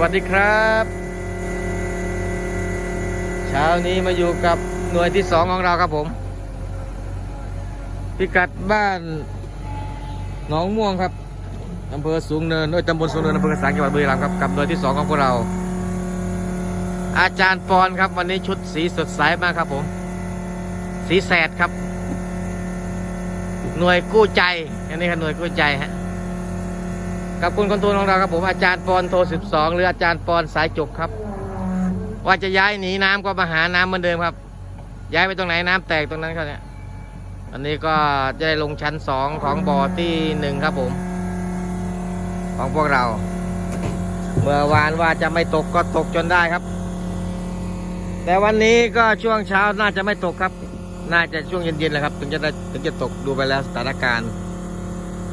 วัสดีครับ เช้านี้มาอยู่กับหน่วยที่สองของเราครับผม พิกัดบ้านหนองม่วงครับอำเภอสูงเนินเอ้ยตำบลสูงเนินอำเภอกระสังจังหวัดบุรีรัมย์ครับกับหน่วยที่สองของพวกเรา อาจารย์ปอนครับ วันนี้ชุดสีสดใสมากครับผม สีแสดครับ หน่วยกู้ใจอันนี้ครับหน่วยกู้ใจฮะ กับคุณคนโทรลของเราครับผมอาจารย์ปอนโทร12 หรืออาจารย์ปอนสายจกครับ ว่าจะย้ายหนีน้ำก็มาหาน้ำเหมือนเดิมครับ ย้ายไปตรงไหนน้ำแตกตรงนั้นครับเนี่ยอันนี้ก็จะได้ลงชั้นสองของบ่อที่หนึ่งครับผม ของพวกเรา เมื่อวานว่าจะไม่ตกก็ตกจนได้ครับ แต่วันนี้ก็ช่วงเช้าน่าจะไม่ตกครับ น่าจะช่วงเย็นๆแหละครับ ถึงจะได้ถึงจะตกดูไปแล้วสถานการณ์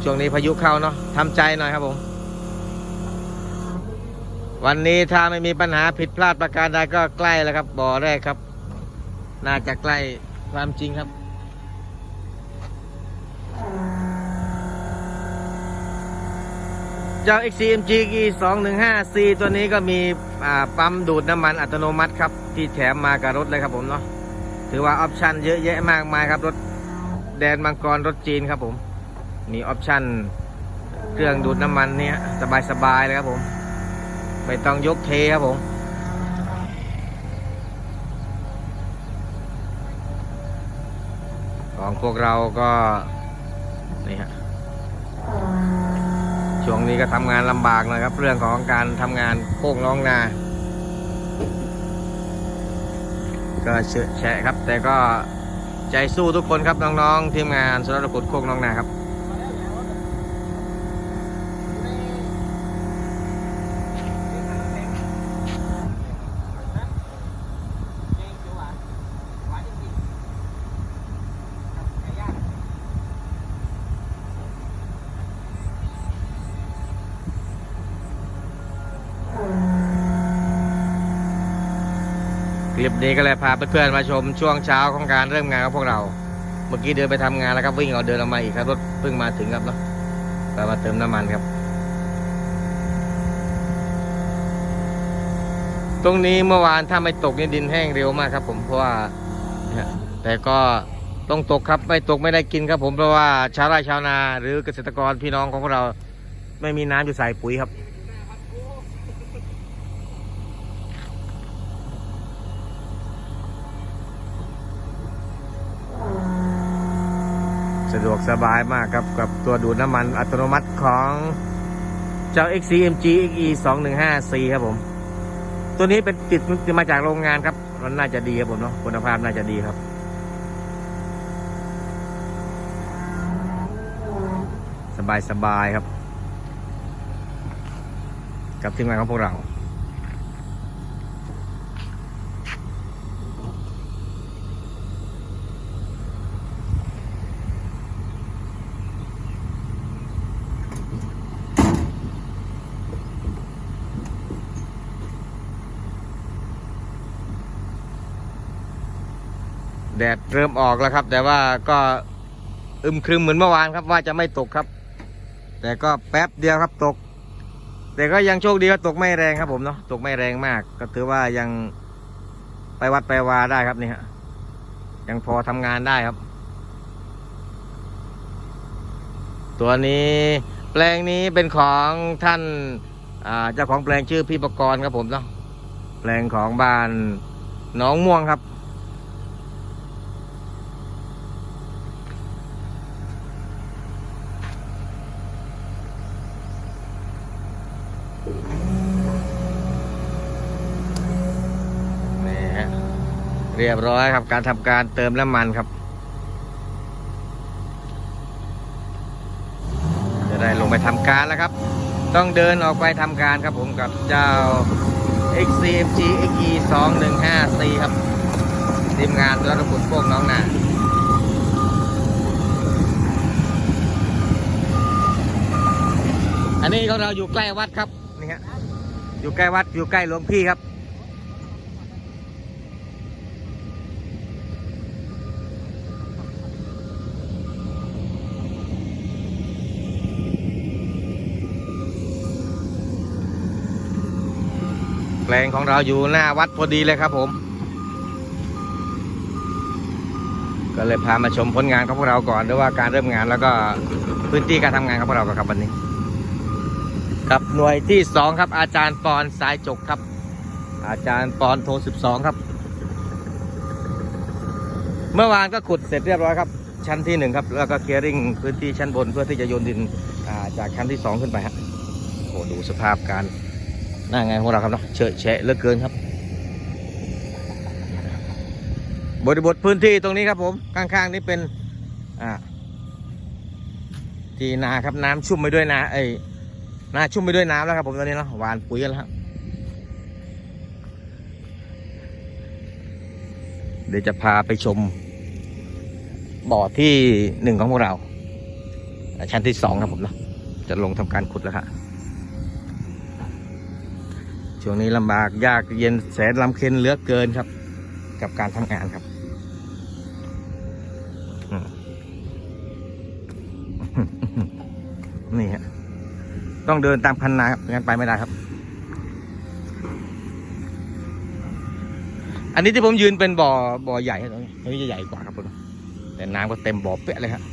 ช่วงนี้พายุเข้าเนาะทำใจหน่อยครับผม วันนี้ถ้าไม่มีปัญหาผิดพลาดประการใดก็ใกล้แล้วครับ บ่อแรกครับ น่าจะใกล้ความจริงครับเจ้า XCMG E 2 1 5 C ตัวนี้ก็มีปั๊มดูดน้ำมันอัตโนมัติครับ ที่แถมมากับรถเลยครับผมเนาะถือว่าออปชันเยอะแยะมากมายครับ รถแดนมังกรรถจีนครับผม มีออปชันเครื่องดูดน้ำมันเนี่ยสบายๆเลยครับผม ไม่ต้องยกเทครับผมของพวกเราก็นี่ฮะช่วงนี้ก็ทำงานลำบากน่อยครับ เรื่องของการทำงานโค้งน้องนา ก็เฉอะแฉะครับ แต่ก็ใจสู้ทุกคนครับน้องๆทีมงานสรกุดโค้งน้องนาครับ คลิปนี้ก็เลยพาเพื่อนๆมาชมช่วงเช้าของการเริ่มงานของพวกเรา เมื่อกี้เดินไปทำงานแล้วครับวิ่งออกเดินออกมาอีกครับรถเพิ่งมาถึงครับเนาะก็มาเติมน้ำมันครับ ตรงนี้เมื่อวานถ้าไม่ตกนี่ดินแห้งเร็วมากครับ ผมเพราะว่าแต่ก็ต้องตกครับไม่ตกไม่ได้กินครับ ผมเพราะว่าชาวไร่ชาวนา หรือเกษตรกรพี่น้องของพวกเรา ไม่มีน้ำจะใส่ปุ๋ยครับ สะดวกสบายมากครับกับตัวดูดน้ำมันอัตโนมัติของเจ้า XCMG XE 2 1 5 C ครับผม ตัวนี้เป็นติดมาจากโรงงานครับ มันน่าจะดีครับผมเนาะคุณภาพน่าจะดีครับสบายสบายครับ กับทีมงานของพวกเรา แดดเริ่มออกแล้วครับ แต่ว่าก็อึมครึมเหมือนเมื่อวานครับว่าจะไม่ตกครับ แต่ก็แป๊บเดียวครับตก แต่ก็ยังโชคดีว่าตกไม่แรงครับผมเนาะตกไม่แรงมาก ก็ถือว่ายังไปวัดไปวาได้ครับนี่ฮะยังพอทำงานได้ครับ ตัวนี้แปลงนี้เป็นของท่านเจ้าของแปลงชื่อพี่ประกรณ์ครับผมเนาะแปลงของบ้านหนองม่วงครับ นี่ฮะ เรียบร้อยครับ การทำการเติมน้ำมันครับ จะได้ลงไปทำการแล้วครับ ต้องเดินออกไปทำการครับผมกับเจ้า XCMG XE 2 1 5 C ครับทีมงานรัฐบุตรพวกน้องนาอันนี้ของเราอยู่ใกล้วัดครับนี่ฮะอยู่ใกล้วัดอยู่ใกล้หลวงพี่ครับ ลงของเราอยู่หน้าวัดพอดีเลยครับผม ก็เลยพามาชมผลงานของพวกเราก่อนด้วยว่าการเริ่มงานแล้วก็พื้นที่การทำงานของพวกเราก่อนครับวันนี้ กับหน่วยที่สองครับ อาจารย์ปอนสายจกครับ อาจารย์ปอนโทรสิบสองครับ เมื่อวานก็ขุดเสร็จเรียบร้อยครับ ชั้นที่หนึ่งครับแล้วก็เคลียร์ริ่งพื้นที่ชั้นบนเพื่อที่จะโยนดินาจากชั้นที่สองขึ้นไปฮะโอ้โหดูสภาพการ หน้างานของเราครับเนาะเฉอะแฉะเหลือเกินครับ บริบทพื้นที่ตรงนี้ครับผมข้างๆนี่เป็นอ่าที่นาครับน้ำชุ่มไปด้วยนาเอ้นาชุ่มไปด้วยน้ำแล้วครับผมตอนนี้เนาะหวานปุ๋ยกันแล้วครับเดี๋ยวจะพาไปชมบ่อที่หนึ่งของพวกเรา ชั้นที่สองครับผมเนาะจะลงทำการขุดแล้วครับ ช่วงนี้ลำบากยากเย็นแสนลำเค็นเหลือเกินครับ กับการทำงานครับนี่ฮะต้องเดินตามคันนาครับงั้นไปไม่ได้ครับ อันนี้ที่ผมยืนเป็นบ่อบ่อใหญ่ครับตรงนี้ตรงนี้จะใหญ่กว่าครับผมแต่น้ำก็เต็มบ่อเป๊ะเลยครับ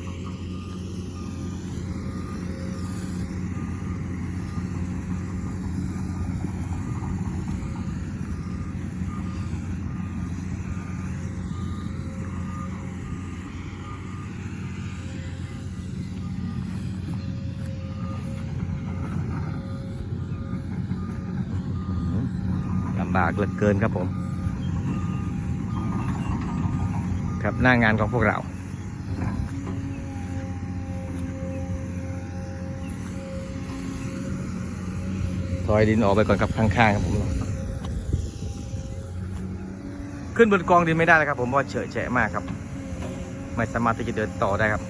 ลำบากเหลือเกินครับผม ครับหน้างานของพวกเรา ถอยดินออกไปก่อนครับข้างๆครับผม ขึ้นบนกองดินไม่ได้แล้วครับผมเพราะเฉอะแฉะมากครับ ไม่สามารถที่จะเดินต่อได้ครับ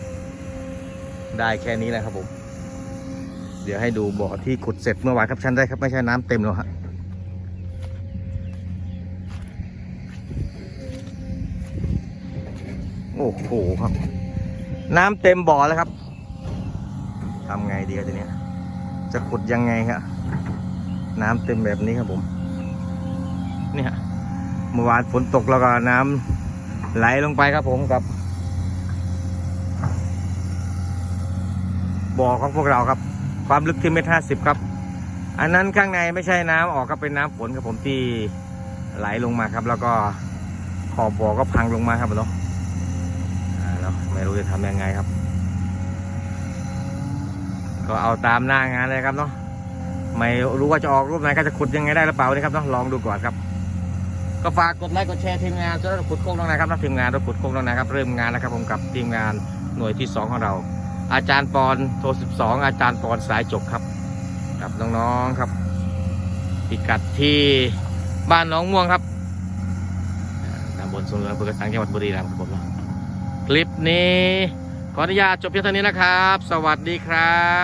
ได้แค่นี้แหละครับผมเดี๋ยวให้ดูบ่อที่ขุดเสร็จเมื่อวานครับชั้นได้ครับไม่ใช่น้ำเต็มแล้วฮะ โอ้โหครับ น้ำเต็มบ่อแล้วครับทำไงดีครับทีนี้จะขุดยังไงครับน้ำเต็มแบบนี้ครับผมเนี่ยเมื่อวานฝนตกแล้วก็น้ำไหลลงไปครับผมกับบ่อของพวกเราครับ ความลึกที่เมตรห้าสิบครับ อันนั้นข้างในไม่ใช่น้ำออกครับเป็นน้ำฝนครับผมที่ไหลลงมาครับ แล้วก็ขอบบ่อก็พังลงมาครับเนาะอ่ ไม่รู้จะทำยังไงครับ ก็เอาตามหน้างานเลยครับเนาะไม่รู้ว่าจะออกรูปไหนก็จะขุดยังไงได้หรือเปล่านี่ครับเนาะลองดูก่อนครับ ก็ฝากกดไลค์กดแชร์ทีมงานจะได้ขุดโค้งตรงไหนครับนะทีมงานรถขุดโค้งตรงไหนครับ เริ่มงานแล้วครับผมกับทีมงานหน่วยที่สองของเรา อาจารย์ปอนโทร12 อาจารย์ปอนสายจบครับ กับน้องๆครับพิกัดที่บ้านหน้องม่วงครับอ่าตำบลสงเหลืองอำเภอกระสังจังหวัดบุรีรัมย์ครับผมเนาะ คลิปนี้ ขออนุญาตจบเพียงเท่านี้นะครับ สวัสดีครับ